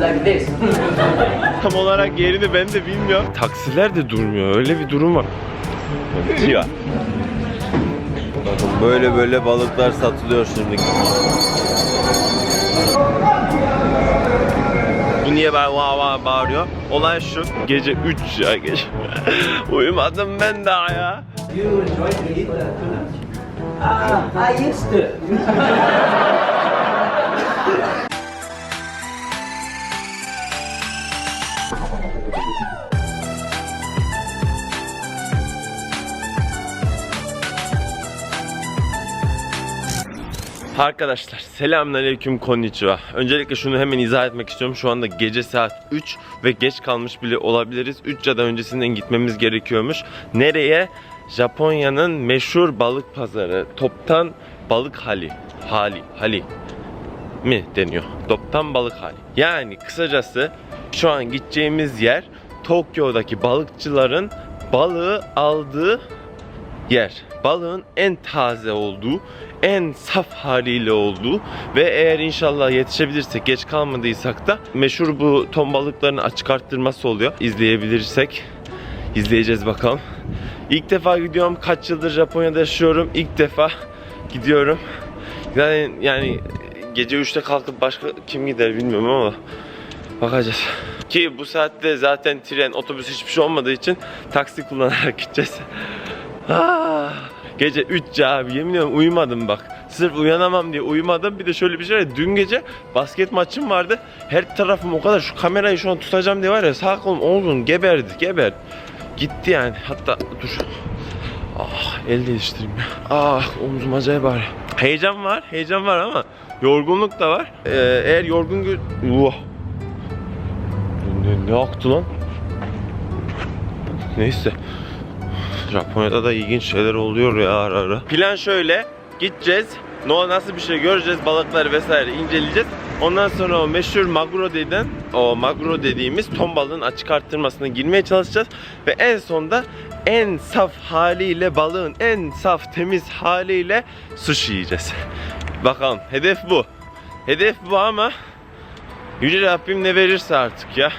Like this. Tam olarak yerini ben de bilmiyorum. Taksiler de durmuyor. Öyle bir durum var. Ya. Bakın böyle böyle balıklar satılıyor şimdi. Bu niye ben vah vah bağırıyor? Olay şu. Gece 3 ya gece. Uyumadım ben daha ya. You enjoy to eat uh, tuna? Ah, I used to. Arkadaşlar selamünaleyküm konnichiwa. Öncelikle şunu hemen izah etmek istiyorum. Şu anda gece saat 3 ve geç kalmış bile olabiliriz. 3 ya da öncesinden gitmemiz gerekiyormuş. Nereye? Japonya'nın meşhur balık pazarı. Toptan balık hali. Hali. Hali mi deniyor? Toptan balık hali. Yani kısacası şu an gideceğimiz yer Tokyo'daki balıkçıların balığı aldığı yer. Balığın en taze olduğu, en saf haliyle olduğu ve eğer inşallah yetişebilirsek, geç kalmadıysak da meşhur bu ton balıklarının açık arttırması oluyor. İzleyebilirsek izleyeceğiz bakalım. İlk defa gidiyorum. Kaç yıldır Japonya'da yaşıyorum. İlk defa gidiyorum. Yani yani gece 3'te kalkıp başka kim gider bilmiyorum ama bakacağız. Ki bu saatte zaten tren, otobüs hiçbir şey olmadığı için taksi kullanarak gideceğiz. Ah, gece 3 abi yemin ediyorum uyumadım bak. Sırf uyanamam diye uyumadım. Bir de şöyle bir şey var. Dün gece basket maçım vardı. Her tarafım o kadar şu kamerayı şu an tutacağım diye var ya sağ kolum omzum geberdi geber. Gitti yani. Hatta dur. Ah el değiştireyim ya. Ah omzum acayip ağrıyor. Heyecan var. Heyecan var ama yorgunluk da var. Ee, eğer yorgun. Uh. Ne, ne aktı lan? Neyse. Japonya'da da ilginç şeyler oluyor ya ara ara. Plan şöyle. Gideceğiz. No nasıl bir şey göreceğiz. Balıkları vesaire inceleyeceğiz. Ondan sonra o meşhur maguro deden, o maguro dediğimiz ton balığın açık arttırmasına girmeye çalışacağız. Ve en sonda en saf haliyle balığın en saf temiz haliyle sushi yiyeceğiz. Bakalım hedef bu. Hedef bu ama Yüce Rabbim ne verirse artık ya.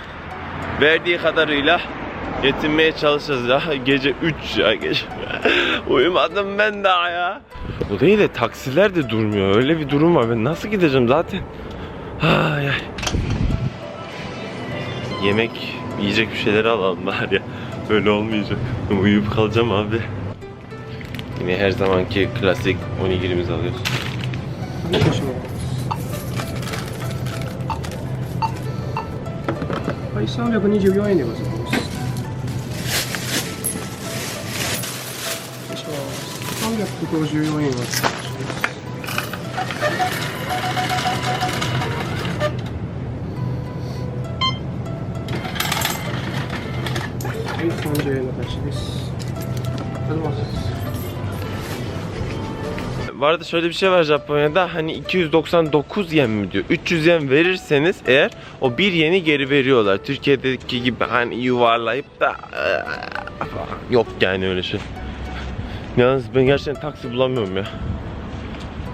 Verdiği kadarıyla yetinmeye çalışacağız ya. Gece 3 ya gece. Uyumadım ben daha ya. Bu değil de taksiler de durmuyor. Öyle bir durum var. Ben nasıl gideceğim zaten? Ay ay. Yemek, yiyecek bir şeyler alalım bari ya. Böyle olmayacak. Uyuyup kalacağım abi. Yine her zamanki klasik onigirimizi alıyoruz. はい、三百二十はい324円でございます。三百五十四円は。Bu arada şöyle bir şey var Japonya'da. Hani 299 yen mi diyor? 300 yen verirseniz eğer o bir yeni geri veriyorlar. Türkiye'deki gibi hani yuvarlayıp da yok yani öyle şey. Yalnız ben gerçekten taksi bulamıyorum ya.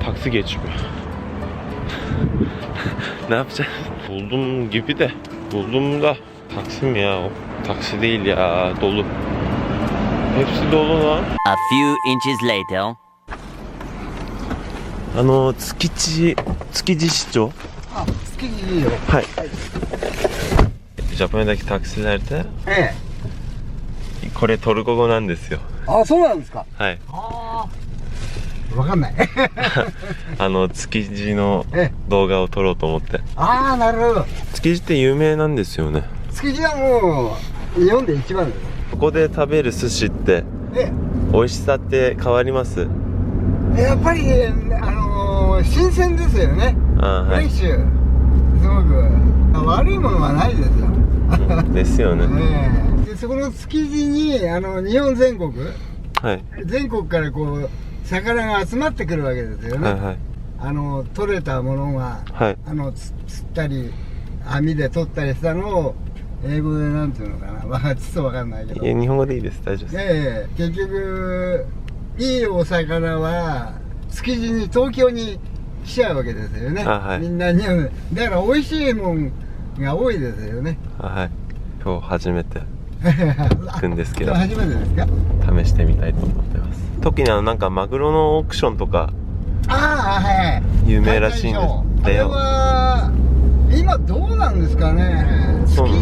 Taksi geçmiyor. Ne yapacağız? Buldum gibi de Buldum da. Taksi mi ya o? Taksi değil ya dolu. Hepsi dolu lan. A few inches later. あの築地築地市長？はいジャパンだけタクシーされてええ。これトルコ語なんですよあ、そうなんですか。はいわかんない。あの築地のええ。動画を撮ろうと思ってああ、なるほど。築地って有名なんですよね築地はもう、日本で一番です。ここで食べる寿司ってえ美味しさって変わります？え。やっぱり、あ新鮮ですよね。フあはい。レッシュ。すごく。悪いものはないですよ。うん。ですよね。ええ。でそこの築地に、あの、日本全国、はい。全国からこう、魚が集まってくるわけですよね。はいはい。あの、取れたものが、はい。あのつ釣ったり網で取ったりしたのを英語でなんていうのかな。まあちょっとわかんないけど。いや日本語でいいです。大丈夫です。ええ。結局いいお魚は築地に東京に来ちゃうわけですよね、あはい。みんなにだから美味しいもんが多いですよね。はい。今日初めて 行くんですけど。初めてですか？試してみたいと思ってます。特にあのなんかマグロのオークションとかああはい有名らしいんですあれは今どうなんですかね？築地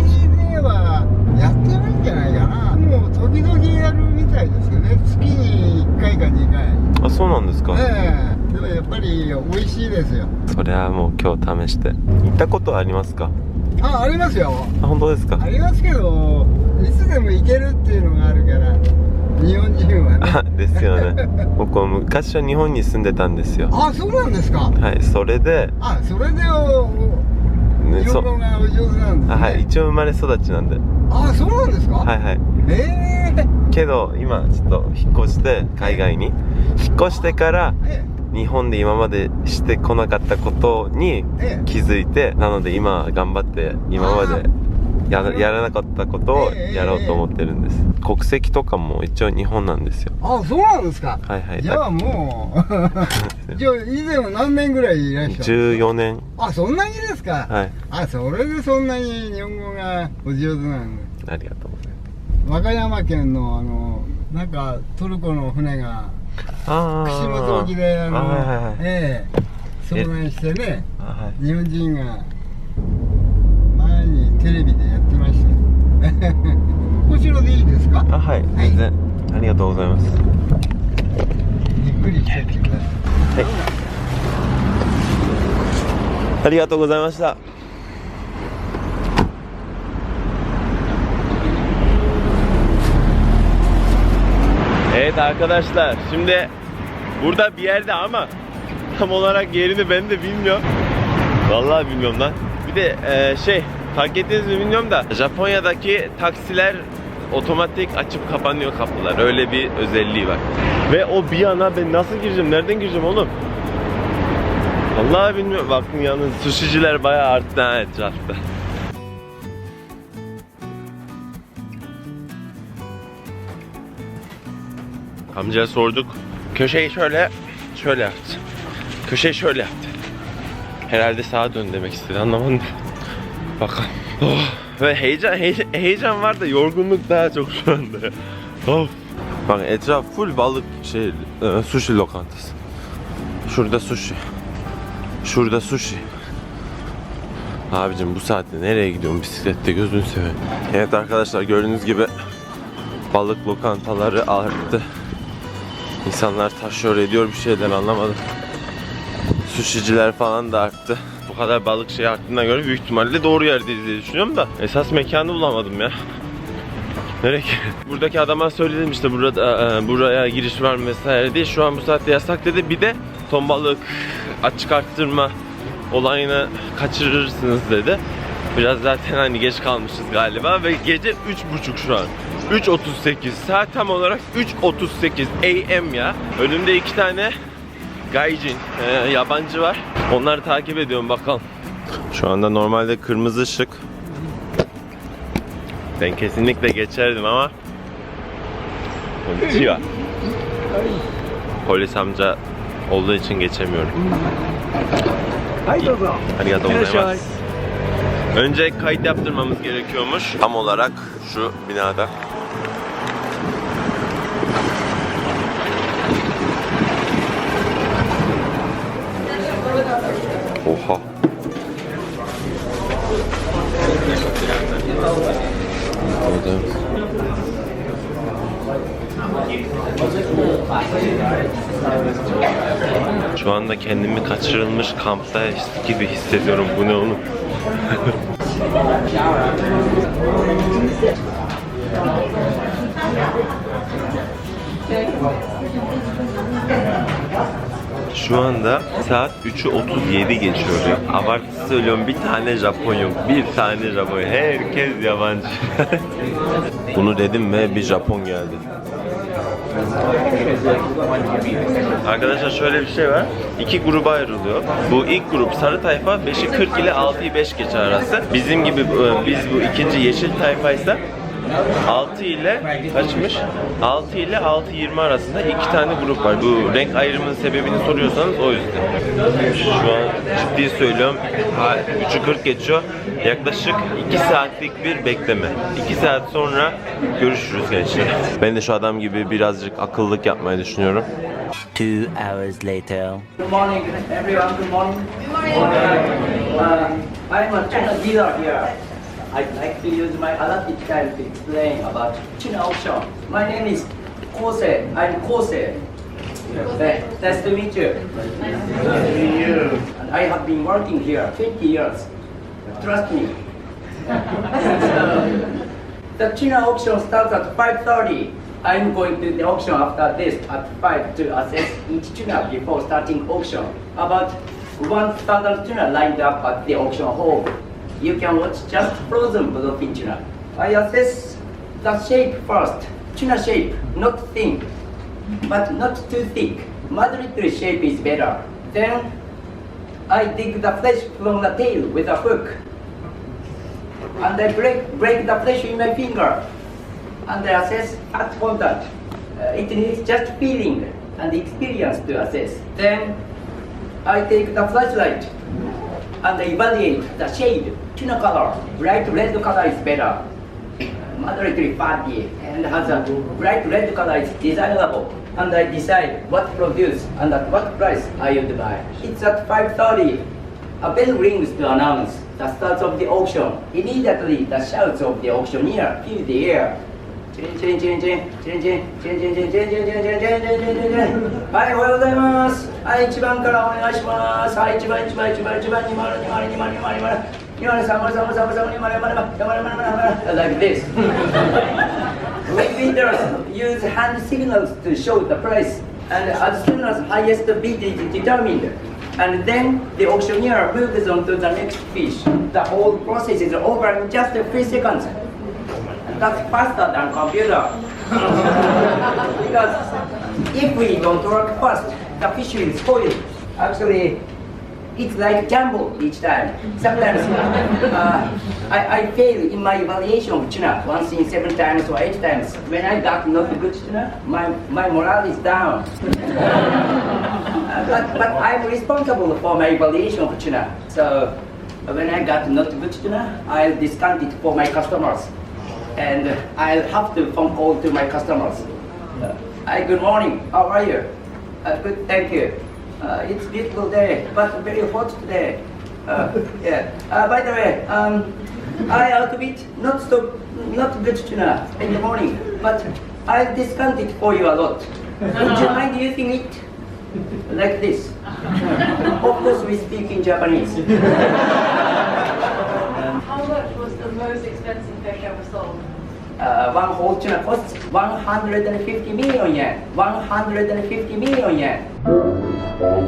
ではやってないんじゃないかな。もう時々やるみたいですよね。月に1回か2回あそうなんですか、ええでもやっぱり美味しいですよ。それはもう今日試して。行ったことありますか？あありますよ。あ本当ですか？ありますけどいつでも行けるっていうのがあるから日本人はね。あですよね。僕は昔は日本に住んでたんですよ。あそうなんですか。はいそれで、あそれでおね、日そ本語がお上手なんですね。あはい一応生まれ育ちなんで。あそうなんですか？はいはい。ええけど今ちょっと引っ越して海外に。引っ越してからえ日本で今までしてこなかったことにええ。気づいてなので今頑張って今までやらやらなかったことをやろうと思ってるんです。国籍とかも一応日本なんですよ。あそうなんですか。はいはい。じゃあもう じゃあ以前は何年ぐらいいらっしゃる14年。あそんなにですか、はい。あそれでそんなに日本語がお上手なんでありがとう和歌山県のあのなんかトルコの船があ串本沖であのはいはいはい。ええ遭難してねあはい。日本人が前にテレビでやってましたよ こちらでいいですか？あはい。全然。ありがとうございます。ゆっくりしてってください。ありがとうございました Evet arkadaşlar şimdi burada bir yerde ama tam olarak yerini ben de bilmiyorum. Vallahi bilmiyorum lan. Bir de e, şey fark ettiniz mi bilmiyorum da Japonya'daki taksiler otomatik açıp kapanıyor kapılar. Öyle bir özelliği var. Ve o bir yana ben nasıl gireceğim? Nereden gireceğim oğlum? Vallahi bilmiyorum. Bakın yalnız sushiciler bayağı arttı ha etrafta. Amcaya sorduk. Köşeyi şöyle, şöyle yaptı. Köşeyi şöyle yaptı. Herhalde sağa dön demek istedi anlamadım. Bakalım. Oh. Ve heyecan, heyecan, heyecan var da yorgunluk daha çok şu anda. Of. Bak etraf full balık şey, e, sushi lokantası. Şurada sushi. Şurada sushi. Abicim bu saatte nereye gidiyorsun bisiklette gözünü seveyim. Evet arkadaşlar gördüğünüz gibi balık lokantaları arttı. İnsanlar taşıyor ediyor bir şeyler anlamadım. Sushiciler falan da arttı. Bu kadar balık şey arttığına göre büyük ihtimalle doğru yerdeyiz diye düşünüyorum da esas mekanı bulamadım ya. Nereye ki? Buradaki adama söyledim işte burada e, buraya giriş var vesaire diye. Şu an bu saatte yasak dedi. Bir de ton balık açık arttırma olayını kaçırırsınız dedi. Biraz zaten hani geç kalmışız galiba ve gece 3.30 şu an. 3.38 saat tam olarak 3.38 AM ya. Önümde iki tane gaijin e, yabancı var. Onları takip ediyorum bakalım. Şu anda normalde kırmızı ışık. Ben kesinlikle geçerdim ama Konnichiwa. Polis amca olduğu için geçemiyorum. Arigatou gozaimasu. Önce kayıt yaptırmamız gerekiyormuş. Tam olarak şu binada. Kendimi kaçırılmış kampta gibi hissediyorum. Bu ne oğlum? Şu anda saat 3'ü 37 geçiyor. Abartı söylüyorum bir tane Japon yok. Bir tane Japon. Herkes yabancı. Bunu dedim ve bir Japon geldi. Arkadaşlar şöyle bir şey var. İki gruba ayrılıyor. Bu ilk grup sarı tayfa 5'i 40 ile 6'yı 5 geçe arası. Bizim gibi e, biz bu ikinci yeşil tayfaysa 6 ile kaçmış? 6 ile 6.20 arasında iki tane grup var. Bu renk ayrımının sebebini soruyorsanız o yüzden. Şu an ciddi söylüyorum. Ha, 3'ü 40 geçiyor. Yaklaşık 2 saatlik bir bekleme. 2 saat sonra görüşürüz gençler. Ben de şu adam gibi birazcık akıllık yapmayı düşünüyorum. Two hours later. Good morning, everyone. Good morning. Uh, I'm a dealer here. I'd like to use my allotted time to explain about tuna auction. My name is Kose. I'm Kose. Hey, nice to meet you. And I have been working here 20 years. Trust me. The tuna auction starts at 5.30. I'm going to the auction after this at 5 to assess each tuna before starting auction. About 1,000 tuna lined up at the auction hall. You can watch just frozen bluefin tuna. I assess the shape first. Tuna shape, not thin, but not too thick. Moderate shape is better. Then I dig the flesh from the tail with a hook and I break, break the flesh in my finger and I assess at content. Uh, it needs just feeling and experience to assess. Then I take the flashlight and evaluate the shade, tuna color. Bright red color is better. Moderately fatty and has a bright red color is desirable. And I decide what produce and at what price I would buy. It's at 5.30. A bell rings to announce the start of the auction. Immediately, the shouts of the auctioneer fill the air. Chin chin chin chin chin chin chin chin chin chin chin chin chin chin chin chin chin はい、おはようございます。はい、1番からお願いします。はい、1番、1番、1番、1番、2番、2番、2番、2番、2番、You want to summer, summer, summer, summer, like this. Winders use hand signals to show the price, and as soon as highest bid is determined, and then the auctioneer moves on to the next fish. The whole process is over in just a few seconds. That's faster than computer. because if we don't work fast, the fish will spoil. Actually, it's like jumbo each time. Sometimes uh, I, I fail in my evaluation of tuna once in seven times or eight times. When I got not good tuna, my, my morale is down. But, but I'm responsible for my evaluation of tuna. So when I got not good tuna, I'll discount it for my customers. And I'll have to phone call to my customers. Uh, Hi, good morning. How are you? Uh, good, thank you. Uh, it's beautiful day, but very hot today. Uh, yeah. Uh, by the way, um, I outbid not so not good tuna in the morning, but I'll discount it for you a lot. Would you mind using it like this? of course, we speak in Japanese. How much was the most expensive fish ever sold? Uh, one whole tuna costs 150 million yen. 150 million yen. Uh,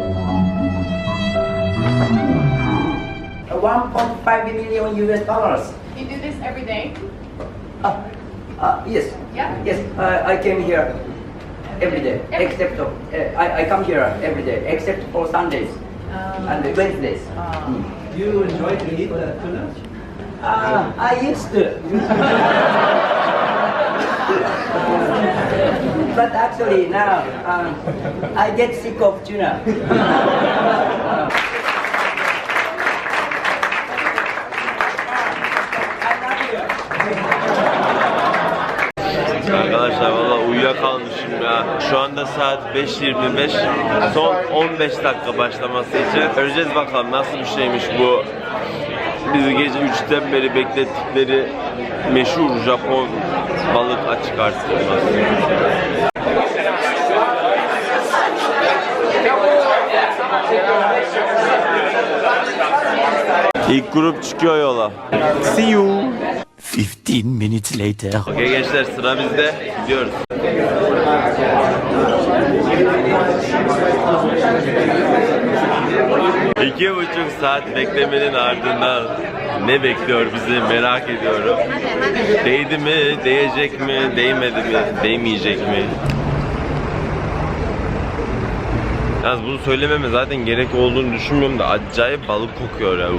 1.5 million US dollars. You do this every day? Uh, uh, yes. Yeah. Yes, uh, I came here every day, Every- except of, uh, I, I come here every day, except for Sundays Um, and Wednesdays. Ah. Mm. Do you enjoy to eat the tuna? Uh, I used to. but actually now, um, I get sick of tuna. Arkadaşlar valla uyuyakalmışım ya. Şu anda saat 5.25. Son 15 dakika başlaması için. Göreceğiz bakalım nasıl bir şeymiş bu. Bizi gece 3'ten beri beklettikleri meşhur Japon balık açık artırması. İlk grup çıkıyor yola. See you. 15 minutes later. Okey gençler sıra bizde. Gidiyoruz. İki buçuk saat beklemenin ardından ne bekliyor bizi merak ediyorum. Değdi mi, değecek mi, değmedi mi, değmeyecek mi? Yalnız bunu söylememe zaten gerek olduğunu düşünmüyorum da acayip balık kokuyor ya.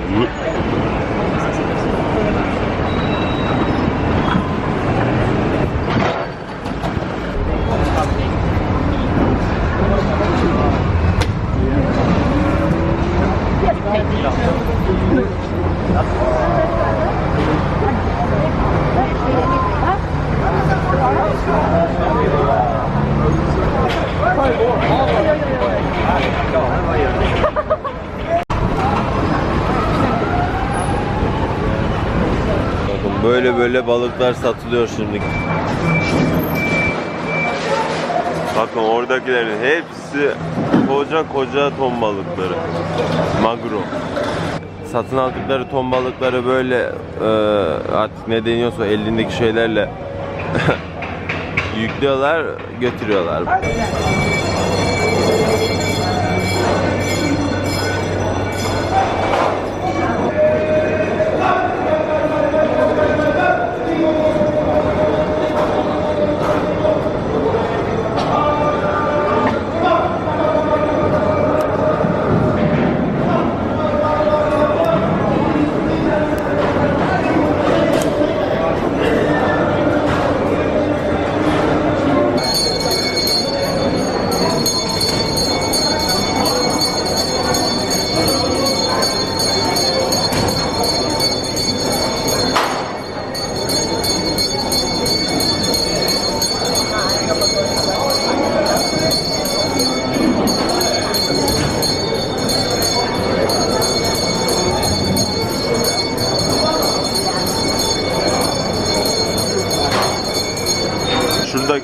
Böyle balıklar satılıyor şimdi. Bakın oradakilerin hepsi koca koca ton balıkları. Magro. Satın aldıkları ton balıkları böyle e, artık ne deniyorsa elindeki şeylerle yüklüyorlar, götürüyorlar.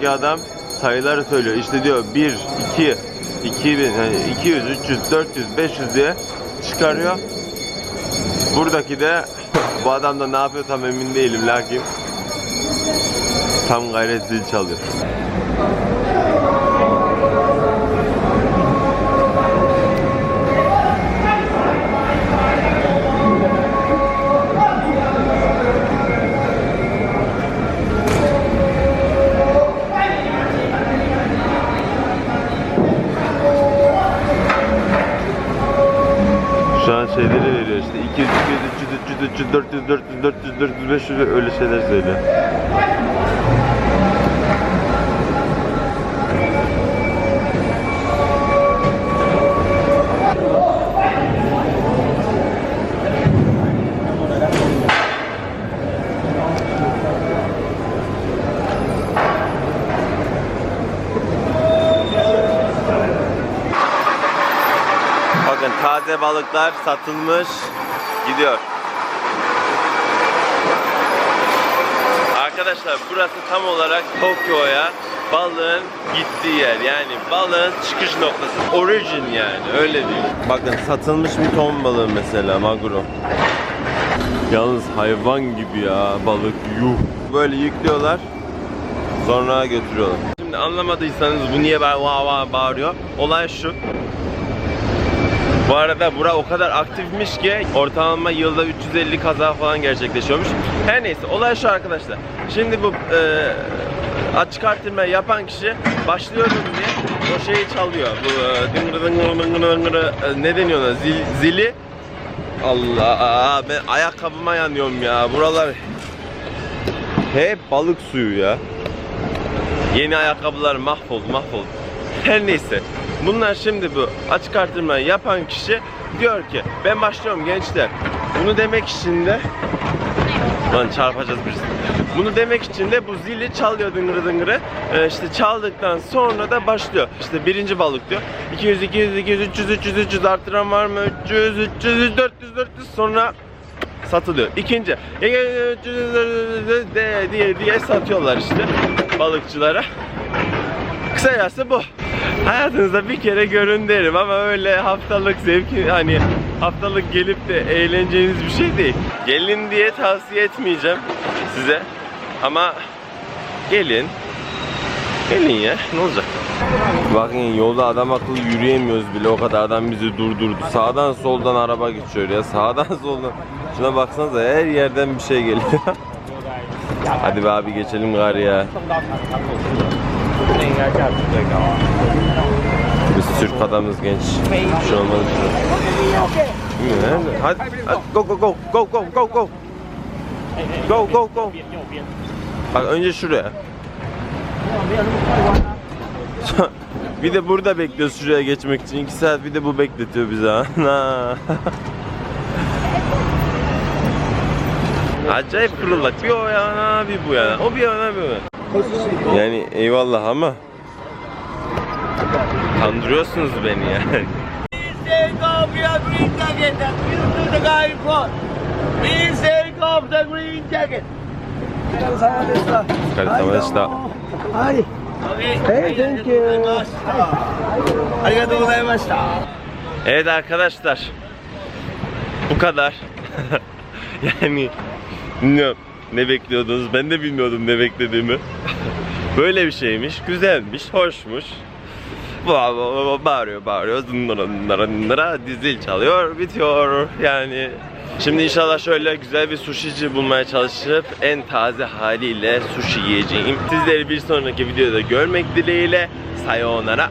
Şuradaki adam sayıları söylüyor. İşte diyor 1, 2, 2000, yani 200, 300, 400, 500 diye çıkarıyor. Buradaki de bu adam da ne yapıyor tam emin değilim lakin tam gayret zil çalıyor. Şeyleri veriyor işte 200, 200, 300, 300, 300, 400, 400, 400, 400, 500 öyle şeyler söylüyor. Bakın taze balıklar satılmış gidiyor. Arkadaşlar burası tam olarak Tokyo'ya balığın gittiği yer. Yani balığın çıkış noktası. Origin yani öyle değil. Bakın satılmış bir ton balığı mesela maguro. Yalnız hayvan gibi ya balık yuh. Böyle yüklüyorlar sonra götürüyorlar. Şimdi anlamadıysanız bu niye ba- va va bağırıyor? Olay şu. Bu arada bura o kadar aktifmiş ki ortalama yılda 350 kaza falan gerçekleşiyormuş. Her neyse olay şu arkadaşlar. Şimdi bu e, açık artırma yapan kişi başlıyorum diye o şeyi çalıyor. Bu e, dıngırı dıngırı dıngırı dıngırı, e, ne deniyor ona Zil, zili. Allah ben ayakkabıma yanıyorum ya. Buralar hep balık suyu ya. Yeni ayakkabılar mahvoldu mahvoldu. Her neyse. Bunlar şimdi bu açık artırmayı yapan kişi diyor ki ben başlıyorum gençler. Bunu demek için de Lan çarpacağız birisi. Bunu demek için de bu zili çalıyor dıngırı dıngırı. Ee, işte çaldıktan sonra da başlıyor. İşte birinci balık diyor. 200, 200, 200, 300, 300, 300 artıran var mı? 300, 300, 400, 400 sonra satılıyor. İkinci diye, diye satıyorlar işte balıkçılara. Kısacası bu. Hayatınızda bir kere görün derim ama öyle haftalık zevki hani haftalık gelip de eğleneceğiniz bir şey değil. Gelin diye tavsiye etmeyeceğim size ama gelin. Gelin ya ne olacak? Bakın yolda adam akıllı yürüyemiyoruz bile o kadar adam bizi durdurdu. Sağdan soldan araba geçiyor ya sağdan soldan. Şuna baksanıza her yerden bir şey geliyor. Hadi be abi geçelim gari ya. Biz Türk adamız genç. Bir şey olmaz? Hadi, hadi go go go go go go go. Go go go. Bak önce şuraya. bir de burada bekliyoruz şuraya geçmek için. 2 saat bir de bu bekletiyor bizi. Ana. Acayip fırıldak. Bir o yana bir bu yana. O bir yana bir bu yana. Yani eyvallah ama kandırıyorsunuz beni yani. Take off your green jacket and you to the guy in front. Please take off the green jacket. お疲れ様でした。はい。Hey, thank you. ありがとうございました。 Evet arkadaşlar. Bu kadar. yani bilmiyorum ne bekliyordunuz. Ben de bilmiyordum ne beklediğimi. Böyle bir şeymiş. Güzelmiş. Hoşmuş. Ba- ba- ba- Bağırıyor bağırıyor. Dındıra dındıra dındıra. Dizil çalıyor. Bitiyor. Yani Şimdi inşallah şöyle güzel bir sushici bulmaya çalışıp en taze haliyle sushi yiyeceğim. Sizleri bir sonraki videoda görmek dileğiyle. Sayonara.